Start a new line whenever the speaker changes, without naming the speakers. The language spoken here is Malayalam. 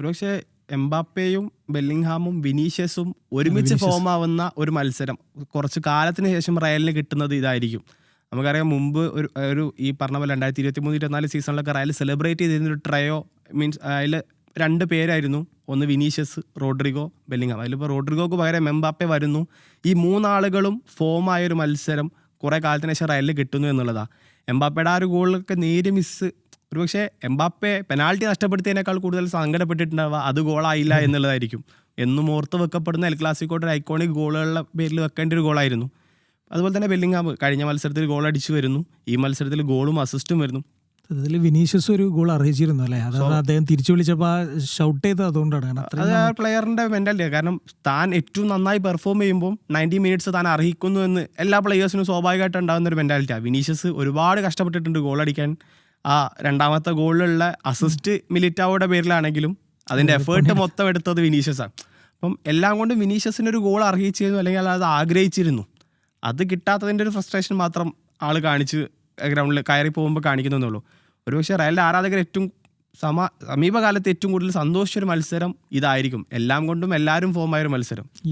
ഒരുപക്ഷെ എംബാപ്പയും ബെല്ലിംഗ്ഹാമും വിനീഷ്യസും ഒരുമിച്ച് ഫോം ആവുന്ന ഒരു മത്സരം. കുറച്ച് കാലത്തിന് ശേഷം റയലിന് കിട്ടുന്നത് ഇതായിരിക്കും. നമുക്കറിയാം മുമ്പ് ഒരു ഒരു ഈ പറഞ്ഞ പോലെ രണ്ടായിരത്തി ഇരുപത്തി മൂന്ന് ഇരുപത്തിനാല് സീസണിലൊക്കെ റയൽ സെലിബ്രേറ്റ് ചെയ്തിരുന്ന ഒരു ട്രയോ മീൻസ് അതിൽ രണ്ട് പേരായിരുന്നു. ഒന്ന് വിനീഷ്യസ് റോഡ്രിഗോ ബെല്ലിംഗ്ഹാം. അതിലിപ്പോൾ റോഡ്രിഗോക്ക് പകരം എംബാപ്പെ വരുന്നു. ഈ മൂന്നാളുകളും ഫോമായ ഒരു മത്സരം കുറേ കാലത്തിന് ശേഷം റയലിൽ കിട്ടുന്നു എന്നുള്ളതാണ് എംബാപ്പയുടെ ആ ഒരു ഗോളിലൊക്കെ നേര് മിസ് ഒരുപക്ഷെ എംബാപ്പെ പെനാൾട്ടി നഷ്ടപ്പെടുത്തിയതിനേക്കാൾ കൂടുതൽ സങ്കടപ്പെട്ടിട്ടുണ്ടാവുക അത് ഗോളായില്ല എന്നുള്ളതായിരിക്കും. എന്നും ഓർത്ത് വെക്കപ്പെടുന്ന എൽ ക്ലാസിക്കോയുടെ ഒരു ഐക്കോണിക് ഗോളുകളുടെ പേരിൽ വെക്കേണ്ട ഒരു ഗോളായിരുന്നു. അതുപോലെ തന്നെ ബെല്ലിംഗാം കഴിഞ്ഞ മത്സരത്തിൽ ഗോൾ അടിച്ചു വരുന്നു. ഈ മത്സരത്തിൽ ഗോളും അസിസ്റ്റും വരുന്നു.
അതിൽ വിനീഷ്യസ് ഒരു ഗോൾ അറിയിച്ചിരുന്നു അല്ലേ? അതായത് അദ്ദേഹം തിരിച്ചു വിളിച്ചപ്പോൾ ഷൗട്ട് ചെയ്തത് അതുകൊണ്ടാണ്.
അത് ആ പ്ലെയറിന്റെ മെന്റാലിറ്റി കാരണം താൻ ഏറ്റവും നന്നായി പെർഫോം ചെയ്യുമ്പോൾ നയന്റി മിനിറ്റ്സ് താൻ അർഹിക്കുന്നു എന്ന് എല്ലാ പ്ലെയേഴ്സിനും സ്വാഭാവികമായിട്ട് ഉണ്ടാകുന്ന ഒരു മെന്റാലിറ്റിയാണ് വിനീഷ്യസ് ഒരുപാട് കഷ്ടപ്പെട്ടിട്ടുണ്ട് ഗോൾ അടിക്കാൻ. ആ രണ്ടാമത്തെ ഗോളിലുള്ള അസിസ്റ്റ് മിലിറ്റാവോയുടെ പേരിലാണെങ്കിലും അതിന്റെ എഫേർട്ട് മൊത്തം എടുത്തത് വിനീഷ്യസാണ് അപ്പം എല്ലാം കൊണ്ടും വിനീഷ്യസിന് ഒരു ഗോൾ അർഹിച്ചിരുന്നു അല്ലെങ്കിൽ അത് ആഗ്രഹിച്ചിരുന്നു. അത് കിട്ടാത്തതിന്റെ ഒരു ഫ്രസ്ട്രേഷൻ മാത്രം ആൾ കാണിച്ച് ഗ്രൗണ്ടിൽ കയറി പോകുമ്പോൾ കാണിക്കുന്നുള്ളൂ ഒരുപക്ഷെ റയലിന്റെ ആരാധകർ ഏറ്റവും സമ സമീപകാലത്ത് ഏറ്റവും കൂടുതൽ സന്തോഷിച്ച ഒരു മത്സരം ഇതായിരിക്കും. എല്ലാം കൊണ്ടും എല്ലാവരും ഫോമായ ഒരു മത്സരം.